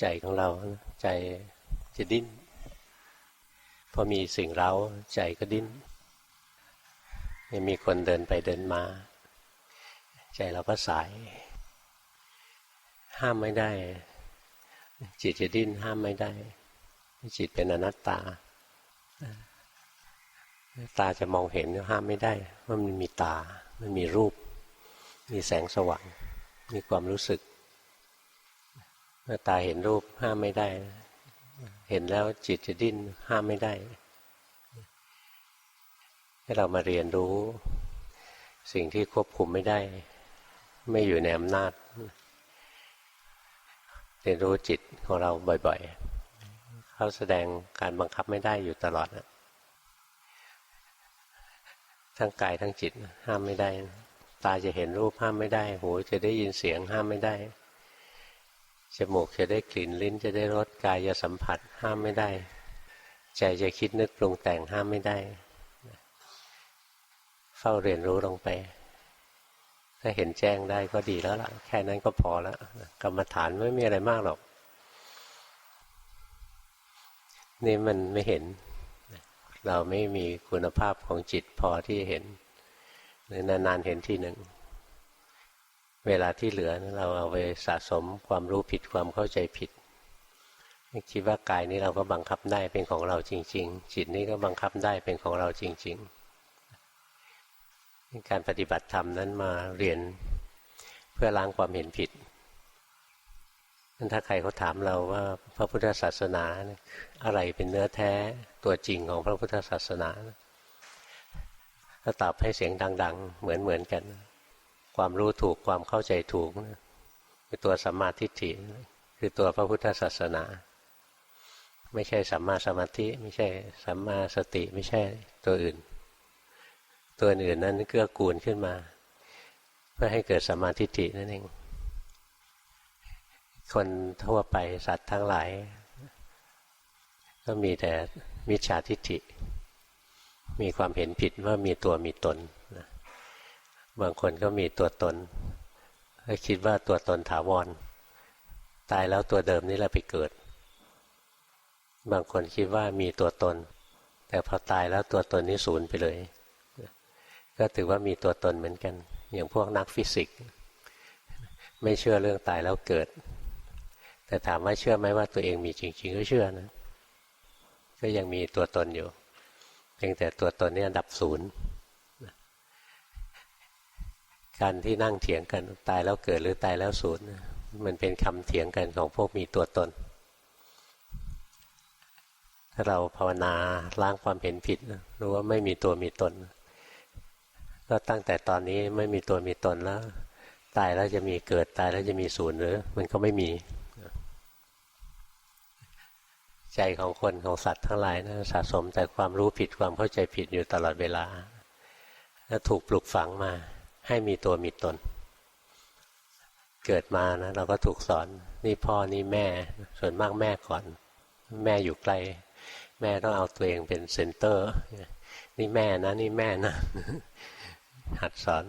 ใจของเราใจจะดิ้น พอมีสิ่งเร้าใจก็ดิ้นยังมีคนเดินไปเดินมา ใจเราก็สาย ห้ามไม่ได้ จิตจะดิ้นห้ามไม่ได้ จิตเป็นอนัตตา ตาจะมองเห็นห้ามไม่ได้ว่ามันมีตา มันมีรูป มีแสงสว่าง มีความรู้สึก เมื่อตาเห็นรูปห้ามไม่ได้ เห็นแล้วจิตจะดิ้นห้ามไม่ได้ ให้เรามาเรียนรู้ สิ่งที่ควบคุมไม่ได้ ไม่อยู่ในอำนาจ เรียนรู้จิตของเราบ่อยๆ เขาแสดงการบังคับไม่ได้อยู่ตลอดนะทั้งกายทั้งจิตห้ามไม่ได้ ตาจะเห็นรูปห้ามไม่ได้ หูจะได้ยินเสียงห้ามไม่ได้ จมูกจะได้กลิ่นลิ้นจะได้รสกายจะสัมผัสห้ามไม่ได้ ใจจะคิดนึกปรุงแต่งห้ามไม่ได้ เฝ้าเรียนรู้ลงไป ถ้าเห็นแจ้งได้ก็ดีแล้วล่ะ แค่นั้นก็พอแล้วกรรมฐานไม่มีอะไรมากหรอก นี่มันไม่เห็น เราไม่มีคุณภาพของจิตพอที่เห็นนานๆเห็นทีหนึ่ง เวลาที่เหลือเราเอาไปสะสมความรู้ผิดความเข้าใจผิดคิดว่ากายนี้เราก็บังคับได้เป็นของเราจริง ๆ จิตนี้ก็บังคับได้เป็นของเราจริง ๆ การปฏิบัติธรรมนั้นมาเรียนเพื่อล้างความเห็นผิดถ้าใครเขาถามเราว่าพระพุทธศาสนาอะไรเป็นเนื้อแท้ตัวจริงของพระพุทธศาสนาถ้าตอบให้เสียงดัง ๆ เหมือนเหมือนกัน ความรู้ถูกความเข้าใจถูกคือตัวสัมมาทิฏฐิคือตัวพระพุทธศาสนา ไม่ใช่สัมมาสมาธิ ไม่ใช่สัมมาสติ ไม่ใช่ตัวอื่น ตัวอื่นนั้นเกื้อกูลขึ้นมา เพื่อให้เกิดสัมมาทิฏฐินั่นเองคนทั่วไปสัตว์ทั้งหลาย ก็มีแต่มิจฉาทิฏฐิ มีความเห็นผิดว่ามีตัวมีตน บางคนก็มีตัวตนก็คิดว่าตัวตนถาวร ตายแล้วตัวเดิมนี่แหละไปเกิด บางคนคิดว่ามีตัวตน แต่พอตายแล้วตัวตนนี้สูญไปเลย ก็ถือว่ามีตัวตนเหมือนกัน อย่างพวกนักฟิสิกส์ไม่เชื่อเรื่องตายแล้วเกิด แต่ถามว่าเชื่อไหมว่าตัวเองมีจริง ๆ ก็เชื่อนะ ก็ยังมีตัวตนอยู่ เพียงแต่ตัวตนนี้ดับศูนย์ การที่นั่งเถียงกันตายแล้วเกิดหรือตายแล้วศูนย์มันเป็นคำเถียงกันของพวกมีตัวตน ถ้าเราภาวนาล้างความเห็นผิดรู้ว่าไม่มีตัวมีตน ก็ตั้งแต่ตอนนี้ไม่มีตัวมีตนแล้ว ตายแล้วจะมีเกิดตายแล้วจะมีศูนย์หรือ มันก็ไม่มี ใจของคนของสัตว์ทั้งหลายนะสะสมแต่ความรู้ผิดความเข้าใจผิดอยู่ตลอดเวลาแล้วถูกปลุกฝังมา ให้มีตัวมีตน เกิดมานะเราก็ถูกสอน นี่พ่อนี่แม่ ส่วนมากแม่ก่อน แม่อยู่ไกล แม่ต้องเอาตัวเองเป็นเซนเตอร์ นี่แม่นะ นี่แม่นะ หัดสอน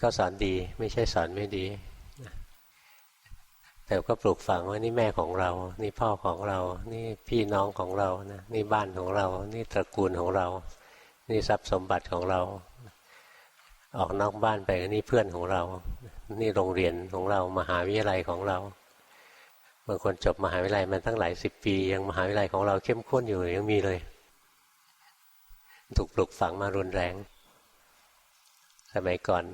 ก็สอนดีไม่ใช่สอนไม่ดีแต่ก็ปลูกฝังว่านี่แม่ของเรา นี่พ่อของเรา นี่พี่น้องของเรานะ นี่บ้านของเรา นี่ตระกูลของเรา นี่ทรัพย์สมบัติของเรา ออกนอกบ้านไปนี่เพื่อนของเรา นี่โรงเรียนของเรามหาวิทยาลัยของเราบางคนจบมหาวิทยาลัยมันตั้งหลายสิบปี ยังมหาวิทยาลัยของเราเข้มข้นอยู่ยังมีเลย ถูกปลุกฝังมารุนแรง สมัยก่อน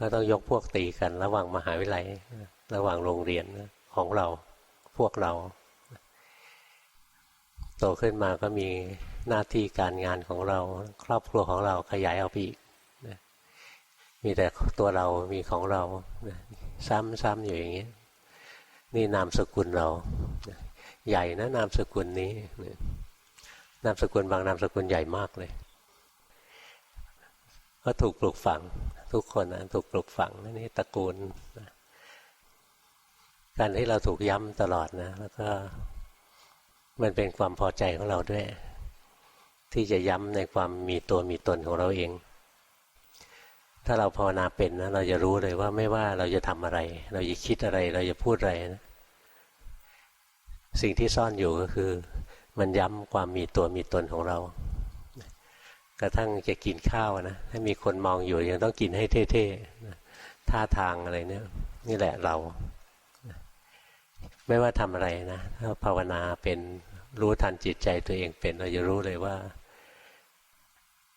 ก็ต้องยกพวกตีกัน ระหว่างมหาวิทยาลัย ระหว่างโรงเรียนของเราพวกเราโตขึ้นมาก็มีหน้าที่การงานของเรา ครอบครัวของเราขยายเอาไปอีก มีแต่ตัวเรามีของเราซ้ำๆอยู่อย่างนี้ นี่นามสกุลเรา ใหญ่นะนามสกุลนี้นามสกุลบางนามสกุลใหญ่มากเลยก็ถูกปลูกฝัง ทุกคนนะถูกปลูกฝังนี่ตระกูลการที่เราถูกย้ำตลอดนะแล้วก็มันเป็นความพอใจของเราด้วย ที่จะย้ำในความมีตัวมีตนของเราเอง ถ้าเราภาวนาเป็นนะเราจะรู้เลยว่าไม่ว่าเราจะทำอะไร เราจะคิดอะไร เราจะพูดอะไรนะสิ่งที่ซ่อนอยู่ก็คือ มันย้ำความมีตัวมีตนของเรา กระทั่งจะกินข้าวนะถ้ามีคนมองอยู่ยังต้องกินให้เท่ๆท่าทางอะไรเนี่ย นี่แหละเรา ไม่ว่าทำอะไรนะถ้าภาวนาเป็นรู้ทันจิตใจตัวเองเป็นเราจะรู้เลยว่า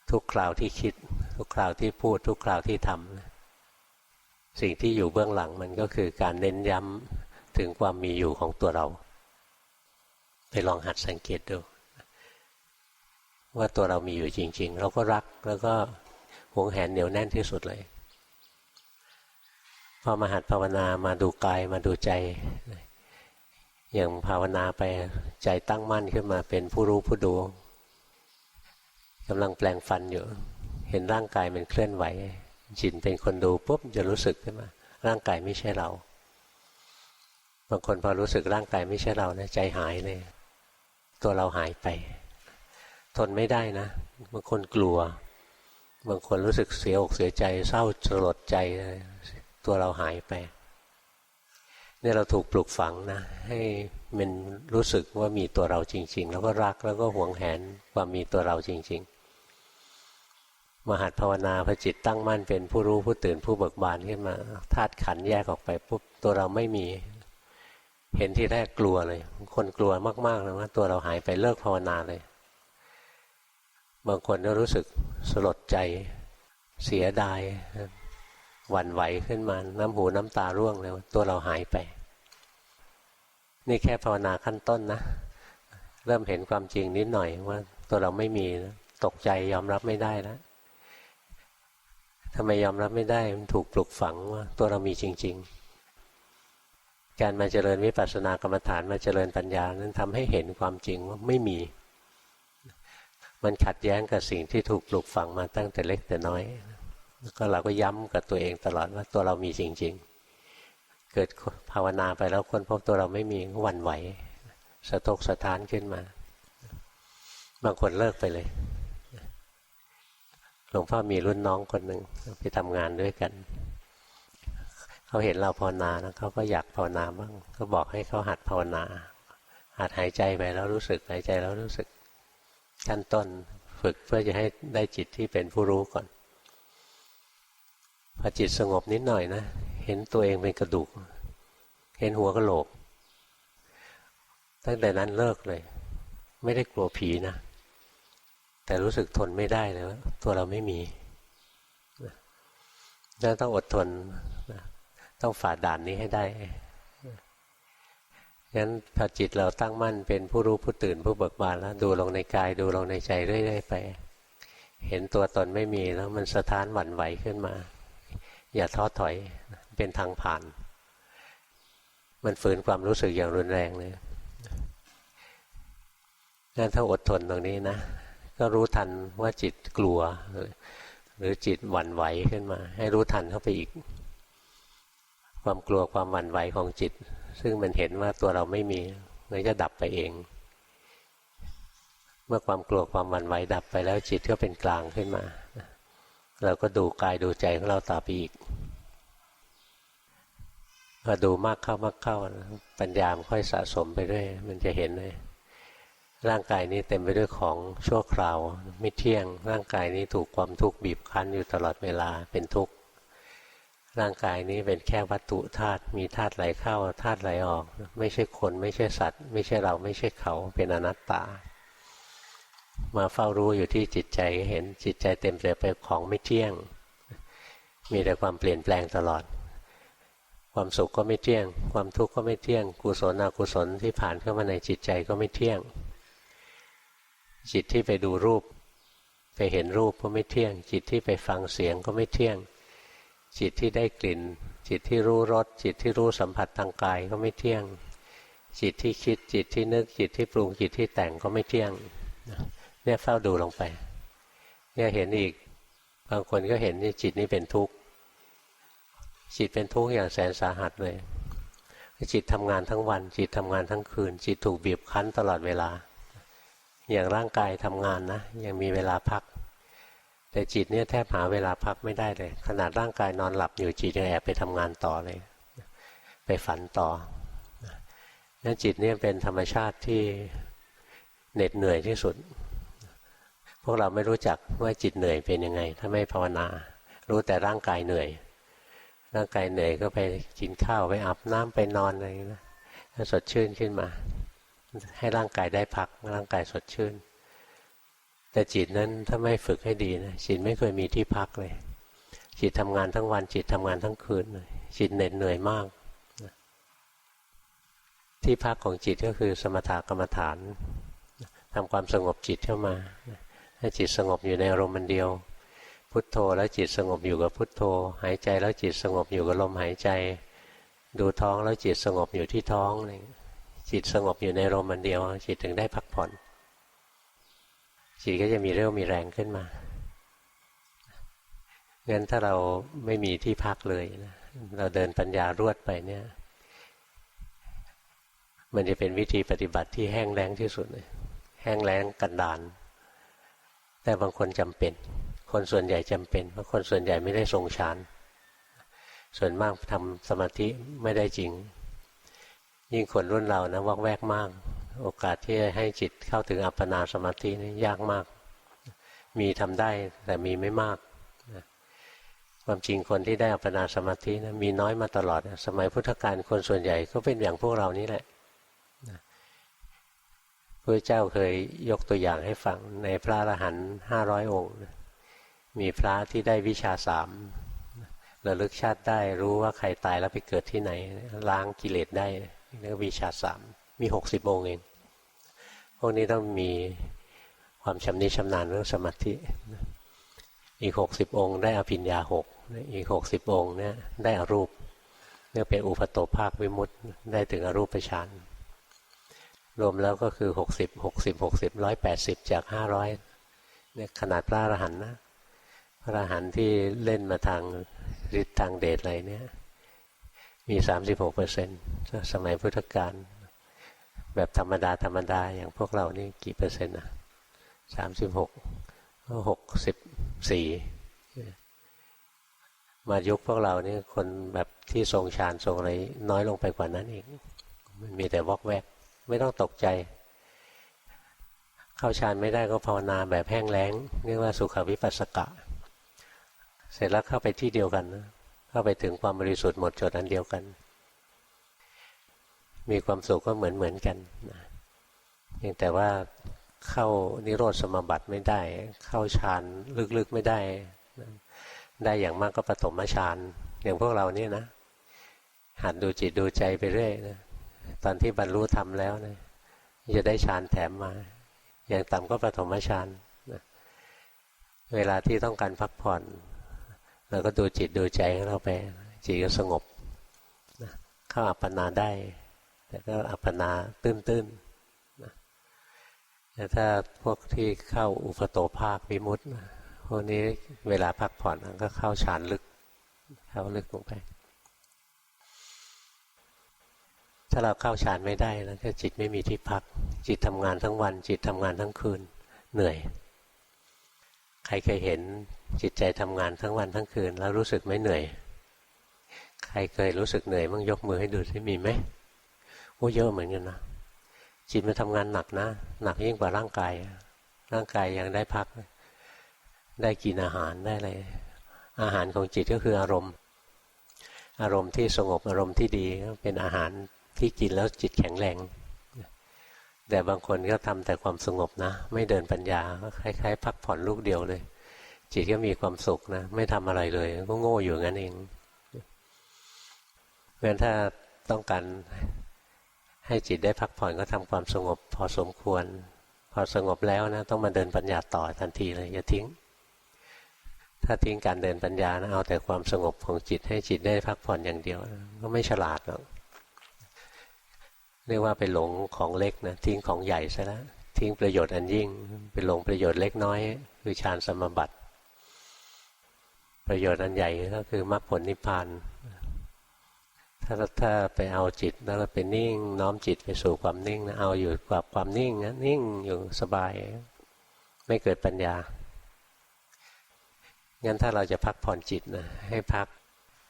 ทุกคราวที่คิด ทุกคราวที่พูดทุกคราวที่ทำสิ่งที่อยู่เบื้องหลังมันก็คือการเน้นย้ำถึงความมีอยู่ของตัวเรา ไปลองหัดสังเกตดู ว่าตัวเรามีอยู่จริง ๆ เราก็รักแล้วก็หวงแหนเหนียวแน่นที่สุดเลยพอมาหัดภาวนามาดูกายมาดูใจ อย่างภาวนาไปใจตั้งมั่นขึ้นมาเป็นผู้รู้ผู้ดูกำลังแปลงฟันอยู่ เห็นร่างกายมันเคลื่อนไหว จิตเป็นคนดูปุ๊บจะรู้สึกขึ้นมา ร่างกายไม่ใช่เรา บางคนพอรู้สึกร่างกายไม่ใช่เรานะใจหายเลย ตัวเราหายไป ทนไม่ได้นะ บางคนกลัว บางคนรู้สึกเสียอกเสียใจ เศร้าสลดใจ ตัวเราหายไปเนี่ยเราถูกปลูกฝังนะ ให้มันรู้สึกว่ามีตัวเราจริง ๆ แล้วก็รักแล้วก็หวงแหนความมีตัวเราจริง ๆ มหัดภาวนาพระจิตตั้งมั่นเป็นผู้รู้ผู้ตื่นผู้เบิกบานขึ้นมาธาตุขันแยกออกไปปุ๊บตัวเราไม่มี เห็นที่แรกกลัวเลย คนกลัวมากๆเลยว่าตัวเราหายไปเลิกภาวนาเลย บางคนก็รู้สึกสลดใจเสียดายหวั่นไหวขึ้นมา น้ำหูน้ำตาร่วงเลยตัวเราหายไป นี่แค่ภาวนาขั้นต้นนะ เริ่มเห็นความจริงนิดหน่อยว่าตัวเราไม่มีนะตกใจยอมรับไม่ได้แล้ว ทำไมยอมรับไม่ได้มันถูกปลุกฝังว่าตัวเรามีจริง ๆ การมาเจริญวิปัสสนากรรมฐานมาเจริญปัญญานั้นทำให้เห็นความจริงว่าไม่มี มันขัดแย้งกับสิ่งที่ถูกปลูกฝังมาตั้งแต่เล็กแต่น้อยก็เราก็ย้ำกับตัวเองตลอดว่าตัวเรามีจริง ๆ เกิดภาวนาไปแล้วคนพบตัวเราไม่มีก็หวั่นไหว สะทกสะท้านขึ้นมา บางคนเลิกไปเลย หลวงพ่อมีรุ่นน้องคนหนึ่งไปทำงานด้วยกัน เขาเห็นเราภาวนานะเขาก็อยากภาวนาบ้าง ก็บอกให้เขาหัดภาวนา หัดหายใจไปแล้วรู้สึกหายใจแล้วรู้สึกขั้นต้นฝึกเพื่อจะให้ได้จิตที่เป็นผู้รู้ก่อน พอจิตสงบนิดหน่อยนะ เห็นตัวเองเป็นกระดูก เห็นหัวกระโหลก ตั้งแต่นั้นเลิกเลย ไม่ได้กลัวผีนะ แต่รู้สึกทนไม่ได้เลยว่าตัวเราไม่มีดังต้องอดทนต้องฝ่าด่านนี้ให้ได้งั้นพอจิตเราตั้งมั่นเป็นผู้รู้ผู้ตื่นผู้เบิกบานแล้วดูลงในกายดูลงในใจเรื่อยๆไป เห็นตัวตนไม่มีแล้วมันสะท้านหวั่นไหวขึ้นมา อย่าท้อถอยเป็นทางผ่าน มันฝืนความรู้สึกอย่างรุนแรงเลยงั้นถ้าอดทนตรงนี้นะ ก็รู้ทันว่าจิตกลัว หรือจิตหวั่นไหวขึ้นมา ให้รู้ทันเข้าไปอีก ความกลัวความหวั่นไหวของจิต ซึ่งมันเห็นว่าตัวเราไม่มีมันจะดับไปเอง เมื่อความกลัวความหวั่นไหวดับไปแล้วจิตก็เป็นกลางขึ้นมา เราก็ดูกายดูใจของเราต่อไปอีกพอดูมากเข้ามากเข้าปัญญามค่อยสะสมไปเรื่อยมันจะเห็นเลย ร่างกายนี้เต็มไปด้วยของชั่วคราว ไม่เที่ยง ร่างกายนี้ถูกความทุกข์บีบคั้นอยู่ตลอดเวลาเป็นทุกข์ร่างกายนี้เป็นแค่วัตถุธาตุมีธาตุไหลเข้าธาตุไหลออก ไม่ใช่คนไม่ใช่สัตว์ ไม่ใช่เราไม่ใช่เขาเป็นอนัตตา มาเฝ้ารู้อยู่ที่จิตใจเห็นจิตใจเต็มไปของไม่เที่ยง มีแต่ความเปลี่ยนแปลงตลอด ความสุขก็ไม่เที่ยง ความทุกข์ก็ไม่เที่ยง กุศลอกุศลที่ผ่านเข้ามาในจิตใจก็ไม่เที่ยง จิตที่ไปดูรูป ไปเห็นรูปก็ไม่เที่ยง จิตที่ไปฟังเสียงก็ไม่เที่ยง จิตที่ได้กลิ่น จิตที่รู้รสจิตที่รู้สัมผัสทางกายก็ไม่เที่ยง จิตที่คิดจิตที่นึกจิตที่ปรุงจิตที่แต่งก็ไม่เที่ยงเนี่ยเฝ้าดูลงไปเนี่ยเห็นอีกบางคนก็เห็นนี่จิตนี่เป็นทุกข์จิตเป็นทุกข์อย่างแสนสาหัสเลยจิตทำงานทั้งวัน จิตทำงานทั้งคืน จิตถูกบีบคั้นตลอดเวลา อย่างร่างกายทำงานนะยังมีเวลาพัก แต่จิตเนี่ยแทบหาเวลาพักไม่ได้เลย ขนาดร่างกายนอนหลับอยู่จิตยังแอบไปทำงานต่อเลย ไปฝันต่อนั้นจิตเนี่ยเป็นธรรมชาติที่เหน็ดเหนื่อยที่สุด พวกเราไม่รู้จักว่าจิตเหนื่อยเป็นยังไง ถ้าไม่ภาวนา รู้แต่ร่างกายเหนื่อย ร่างกายเหนื่อยก็ไปกินข้าวไปอาบน้ำไปนอนอะไรนะสดชื่นขึ้นมา ให้ร่างกายได้พักร่างกายสดชื่น แต่จิตนั้นถ้าไม่ฝึกให้ดีนะจิตไม่เคยมีที่พักเลย จิตทำงานทั้งวัน จิตทำงานทั้งคืนเลยจิตเหน็ดเหนื่อยมาก ที่พักของจิตก็คือสมถกรรมฐานทำความสงบจิตเข้ามาให้จิตสงบอยู่ในอารมณ์เดียว พุทโธแล้วจิตสงบอยู่กับพุทโธ หายใจแล้วจิตสงบอยู่กับลมหายใจ ดูท้องแล้วจิตสงบอยู่ที่ท้อง จิตสงบอยู่ในอารมณ์มันเดียว จิตถึงได้พักผ่อน จิตก็จะมีเรี่ยวมีแรงขึ้นมางั้นถ้าเราไม่มีที่พักเลยนะเราเดินปัญญารวดไปเนี่ย มันจะเป็นวิธีปฏิบัติที่แห้งแล้งที่สุดเลยแห้งแล้งกันดาน แต่บางคนจำเป็น คนส่วนใหญ่จำเป็น เพราะคนส่วนใหญ่ไม่ได้ทรงฌานส่วนมากทำสมาธิไม่ได้จริง ยิ่งคนรุ่นเรานะวักแวกมาก โอกาสที่จะให้จิตเข้าถึงอัปปนาสมาธินี่ยากมาก มีทำได้แต่มีไม่มากความจริงคนที่ได้อัปปนาสมาธินะมีน้อยมาตลอด สมัยพุทธกาลคนส่วนใหญ่ก็เป็นอย่างพวกเรานี่แหละพระเจ้าเคยยกตัวอย่างให้ฟังในพระอรหันต์ห้าร้อยองค์ มีพระที่ได้วิชาสามระลึกชาติได้รู้ว่าใครตายแล้วไปเกิดที่ไหน ล้างกิเลสได้ เรียกวิชาสามมีหกสิบองค์เองพวกนี้ต้องมีความชำนิชำนาญเรื่องสมาธิ อีกหกสิบองค์ ได้อภิญญาหกอีกหกสิบองค์เนี่ยได้อรูปเรียเป็นอุปโตภาควิมุตต์ได้ถึงอรูปฌานรวมแล้วก็คือหกสิบหกสิบหกสิบร้อยแปดสิบจากห้าร้อยเนี่ยขนาดพระอรหันต์นะพระอรหันต์ที่เล่นมาทางฤทธิ์ทางเดชอะไรเนี่ย มีสามสิบหกเปอร์เซ็นต์สมัยพุทธกาลแบบธรรมดาธรรมดาอย่างพวกเรานี่กี่เปอร์เซ็นต์อะสามสิบหกหกสิบสี่มายุคพวกเรานี่คนแบบที่ทรงฌานทรงอะไรน้อยลงไปกว่านั้นเองมันมีแต่วอกแวก ไม่ต้องตกใจ เข้าฌานไม่ได้ก็ภาวนาแบบแห้งแล้งเรียกว่าสุขวิปัสสกะ เสร็จแล้วเข้าไปที่เดียวกันนะ เข้าไปถึงความบริสุทธิ์หมดจดอันเดียวกัน มีความสุขก็เหมือนเหมือนกันนะเพียงแต่ว่าเข้านิโรธสมบัติไม่ได้ เข้าฌานลึกๆไม่ได้ ได้อย่างมากก็ปฐมฌานอย่างพวกเรานี่นะหัดดูจิตดูใจไปเรื่อยนะตอนที่บรรลุธรรมแล้วนะจะได้ฌานแถมมา อย่างต่ำก็ปฐมฌานนะเวลาที่ต้องการพักผ่อน เราก็ดูจิตดูใจของเราไป จิตก็สงบนะเข้าอัปปนาได้ แต่ก็อัปปนาตื้นๆนะแต่ถ้าพวกที่เข้าอุปโตภาควิมุตต์พวกนี้เวลาพักผ่อนก็เข้าฌานลึก เข้าลึกลงไป ถ้าเราเข้าฌานไม่ได้แล้วก็จิตไม่มีที่พัก จิตทำงานทั้งวัน จิตทำงานทั้งคืนเหนื่อย ใครเคยเห็น จิตใจทำงานทั้งวันทั้งคืน แล้วรู้สึกไม่เหนื่อย ใครเคยรู้สึกเหนื่อยมั่งยกมือให้ดูที่มีไหมโอ้เยอะเหมือนกันนะจิตมันทำงานหนักนะ หนักยิ่งกว่าร่างกาย ร่างกายยังได้พัก ได้กินอาหารได้อะไรอาหารของจิตก็คืออารมณ์ อารมณ์ที่สงบอารมณ์ที่ดีเป็นอาหารที่กินแล้วจิตแข็งแรงแต่บางคนก็ทำแต่ความสงบนะ ไม่เดินปัญญาคล้ายๆ พักผ่อนลูกเดียวเลย จิตก็มีความสุขนะ ไม่ทำอะไรเลย ก็โง่อยู่งั้นเองเพราะฉะนั้นถ้าต้องการให้จิตได้พักผ่อนก็ทำความสงบพอสมควร พอสงบแล้วนะ ต้องมาเดินปัญญาต่อทันทีเลย อย่าทิ้ง ถ้าทิ้งการเดินปัญญานะเอาแต่ความสงบของจิตให้จิตได้พักผ่อนอย่างเดียว ก็ไม่ฉลาดหรอกเรียกว่าไปหลงของเล็กนะทิ้งของใหญ่ซะแล้วทิ้งประโยชน์อันยิ่ง ไปหลงประโยชน์เล็กน้อย คือฌานสมบัติ ประโยชน์อันใหญ่ก็คือมรรคผลนิพพานถ้าถ้าไปเอาจิตแล้วไปนิ่ง น้อมจิตไปสู่ความนิ่งนะเอาอยู่กับความนิ่งนะนิ่งอยู่สบาย ไม่เกิดปัญญางั้นถ้าเราจะพักผ่อนจิตนะให้พัก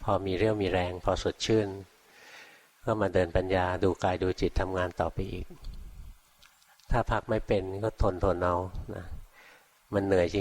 พอมีเรี่ยวมีแรง พอสดชื่น ก็มาเดินปัญญาดูกายดูจิตทำงานต่อไปอีก ถ้าพักไม่เป็นก็ทนทนเอานะมันเหนื่อยจ